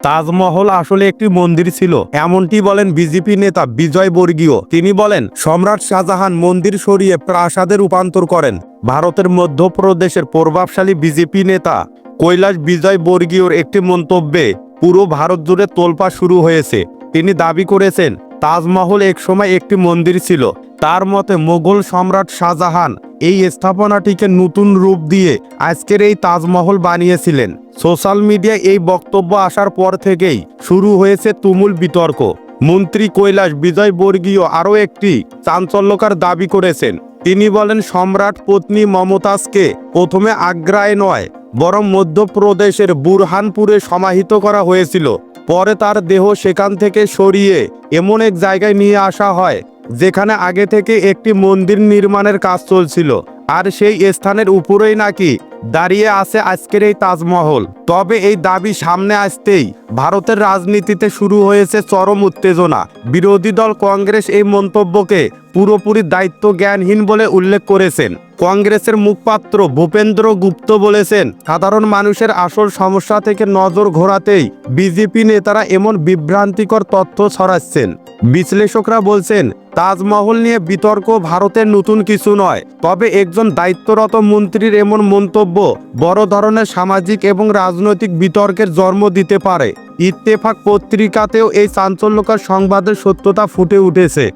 তাজমহল আসলে একটি মন্দির ছিল। এমনটি বলেন বিজেপি নেতা বিজয় বর্গীয়। তিনি বলেন, সম্রাট শাহজাহান মন্দির সরিয়ে প্রাসাদে রূপান্তর করেন। ভারতের মধ্যপ্রদেশের প্রভাবশালী বিজেপি নেতা কৈলাস বিজয় বর্গীয়র একটি মন্তব্যে পুরো ভারত জুড়ে তোলপা শুরু হয়েছে। তিনি দাবি করেছেন, তাজমহল একসময় একটি মন্দির ছিল। তার মতে মোগল সম্রাট শাহজাহান এই স্থাপনাটিকে নতুন রূপ দিয়ে আজকের এই তাজমহল বানিয়েছিলেন। সোশ্যাল মিডিয়ায় এই বক্তব্য আসার পর থেকেই শুরু হয়েছে তুমুল বিতর্ক। মন্ত্রী কৈলাস বিজয় বর্গীয় আরও একটি চাঞ্চল্যকার দাবি করেছেন। তিনি বলেন, সম্রাট পত্নী মমতাজকে প্রথমে আগ্রায় নয়, বরং মধ্যপ্রদেশের বুরহানপুরে সমাহিত করা হয়েছিল। পরে তার দেহ সেখান থেকে সরিয়ে এমন এক জায়গায় নিয়ে আসা হয় যেখানে আগে থেকে একটি মন্দির নির্মাণের কাজ চলছিল, আর সেই স্থানের উপরেই নাকি দাঁড়িয়ে আছে আজকের এই তাজমহল। তবে এই দাবি সামনে আসতেই ভারতের রাজনীতিতে শুরু হয়েছে চরম উত্তেজনা। বিরোধী দল কংগ্রেস এই মন্তব্যকে পুরোপুরি দায়িত্ব জ্ঞানহীন বলে উল্লেখ করেছেন। কংগ্রেসের মুখপাত্র ভূপেন্দ্র গুপ্ত বলেছেন, সাধারণ মানুষের আসল সমস্যা থেকে নজর ঘোরাতেই বিজেপি নেতারা এমন বিভ্রান্তিকর তথ্য ছড়াচ্ছেন। বিশ্লেষকরা বলছেন, তাজমহল নিয়ে বিতর্ক ভারতের নতুন কিছু নয়, তবে একজন দায়িত্বরত মন্ত্রীর এমন মন্তব্য বড় ধরনের সামাজিক এবং রাজনৈতিক বিতর্কের জন্ম দিতে পারে। ইত্তেফাক পত্রিকাতেও এই চাঞ্চল্যকর সংবাদের সত্যতা ফুটে উঠেছে।